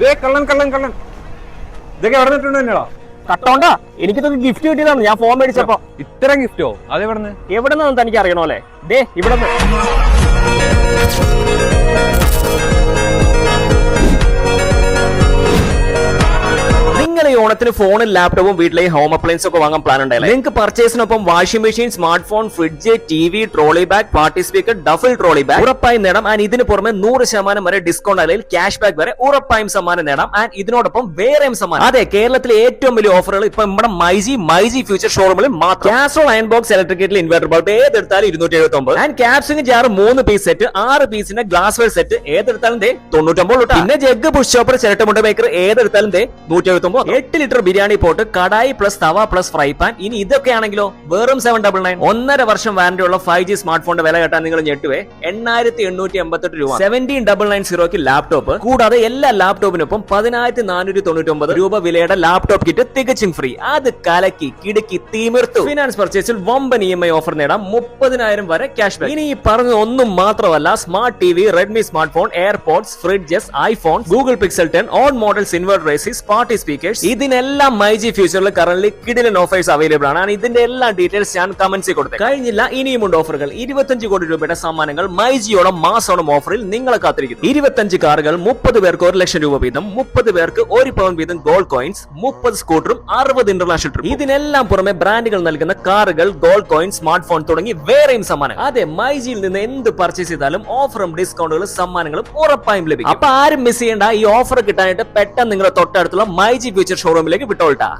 ദേ കള്ളൻ കള്ളൻ കള്ളൻ. ഇതൊക്കെ എവിടെ നിന്നിട്ടുണ്ട് തന്നെയാ കട്ടോണ്ടാ? എനിക്കിതൊക്കെ ഗിഫ്റ്റ് കിട്ടിയതാണ്. ഞാൻ ഫോൺ മേടിച്ചപ്പോ. ഇത്ര ഗിഫ്റ്റോ അതെവിടെ നിന്ന് എവിടെ നിന്നാണ് തനിക്ക് അറിയണോ അല്ലേ? ദേ ഇവിടെ നിങ്ങൾ ഈ ഓണത്തിന് ഫോണും ലാപ്ടോപ്പും വീട്ടിലെ ഹോം അപ്ലയൻസ് ഒക്കെ വാങ്ങാൻ പ്ലാൻ ഉണ്ടല്ലേ? നിങ്ങൾക്ക് പർച്ചേസിനൊപ്പം washing machine smart phone fridge T V trolley bag party speaker duffel trolley bag ഉറപ്പായും നേടാം. ആൻഡ് ഇതിന് പുറമെ നൂറ് ശതമാനം വരെ ഡിസ്കൗണ്ട് അല്ലെങ്കിൽ ക്യാഷ് ബാക്ക് വരെ ഉറപ്പായും സമ്മാനം നേടാം. ആൻഡ് ഇതിനോടൊപ്പം വേറെയും സമ്മാനം. അതെ കേരളത്തിലെ ഏറ്റവും വലിയ ഓഫറുകൾ ഇപ്പൊ നമ്മുടെ മൈജി മൈജി ഫ്യൂച്ചർ ഷോറൂമിൽ മാത്രം. Casserole iron box electric electrical inverter bulb ഏതെടുത്താലും ഇരുന്നൂറ്റി എഴുപത്തി ഒമ്പത് ആൻഡ് ക്യാപ്സിംഗ് ജാർ മൂന്ന് പീസ് സെറ്റ് ആറ് പീസിന്റെ ഗ്ലാസ് വെയർ സെറ്റ് ഏതെടുത്താലും ദേ തൊണ്ണൂറ്റൊമ്പത്. പിന്നെ ജഗ് പുഷ് ചോപ്പർ ചിരട്ടമുണ്ട് മേക്കർ ഏതെടുത്താലും ദേ നൂറ്റി എഴുപത്തി ഒമ്പത് എട്ട് litre biryani pot kadai plus tawa plus fry pan ഇനി ഇതൊക്കെ ആണെങ്കിലോ വെറും സെവൻ ഡബിൾ നയൻ ഒന്നര വർഷം വാറന്റി ഉള്ള ഫൈവ് ജി സ്മാർട്ട് ഫോണിന്റെ വില കേട്ടാൽ നിങ്ങൾ ഞെട്ടുവേ. എണ്ണായിരത്തി എണ്ണൂറ്റി എൺപത്തെട്ട് രൂപ സെവന്റീൻ ഡബിൾ നയൻ സീറോക്ക് ലാപ്ടോപ്പ് കൂടാതെ എല്ലാ ലാപ്ടോപ്പിനൊപ്പം പതിനായിരത്തി നാനൂറ്റി തൊണ്ണൂറ്റി ഒമ്പത് രൂപ വിലയുടെ ലാപ്ടോപ്പ് കിറ്റ് തികച്ചും ഫ്രീ അത് കലക്കി കിടുക്കി തീമിർത്തു. ഫിനാൻസ് പർച്ചേസിൽ വമ്പൻ ഇ എം ഐ ഓഫർ നേടാം. മുപ്പതിനായിരം വരെ ക്യാഷ് ബാക്ക് ഇനി ഈ പറഞ്ഞ ഒന്നും മാത്രമല്ല smart T V Redmi smart phone AirPods fridges iPhone Google Pixel ten on models inverter party speakers ഇതിനെല്ലാം മൈജി ഫ്യൂച്ചറിൽ കറന്റ് കിഡിലൻ ഓഫേഴ്സ് അവൈലബിൾ ആണ്. ഇതിന്റെ എല്ലാ ഡീറ്റെയിൽസ് ഞാൻ കമന്റ്സിൽ കൊടുത്തു കഴിഞ്ഞില്ല ഇനിയുമുണ്ട് ഓഫറുകൾ ഇരുപത്തഞ്ച് കോടി രൂപയുടെ സമ്മാനങ്ങൾ മൈജിയോളം മാസോണം ഓഫറിൽ നിങ്ങളെ കാത്തിരിക്കുന്നു. ഇരുപത്തഞ്ച് കാറുകൾ മുപ്പത് പേർക്ക് ഒരു ലക്ഷം രൂപ വീതം മുപ്പത് പേർക്ക് ഒരു പവൻ വീതം ഗോൾഡ് കോയിൻസ് മുപ്പത് സ്കൂട്ടറും അറുപത് ഇന്റർനാഷണൽ ട്രിപ്പ് ഇതിനെല്ലാം പുറമെ ബ്രാൻഡുകൾ നൽകുന്ന കാറുകൾ ഗോൾഡ് കോയിൻ സ്മാർട്ട് ഫോൺ തുടങ്ങി വേറെയും സമ്മാനം അതെ മൈജിയിൽ നിന്ന് എന്ത് പർച്ചേസ് ചെയ്താലും ഓഫറും ഡിസ്കൗണ്ടുകളും സമ്മാനങ്ങളും ഉറപ്പായും ലഭിക്കും. അപ്പൊ ആരും മിസ് ചെയ്യേണ്ട ഈ ഓഫർ കിട്ടാനായിട്ട് പെട്ടെന്ന് നിങ്ങളുടെ തൊട്ടടുത്തുള്ള മൈജി ഫ്യൂച്ചർ ഷോറൂമിലേക്ക് വിട്ടോൾട്ടാ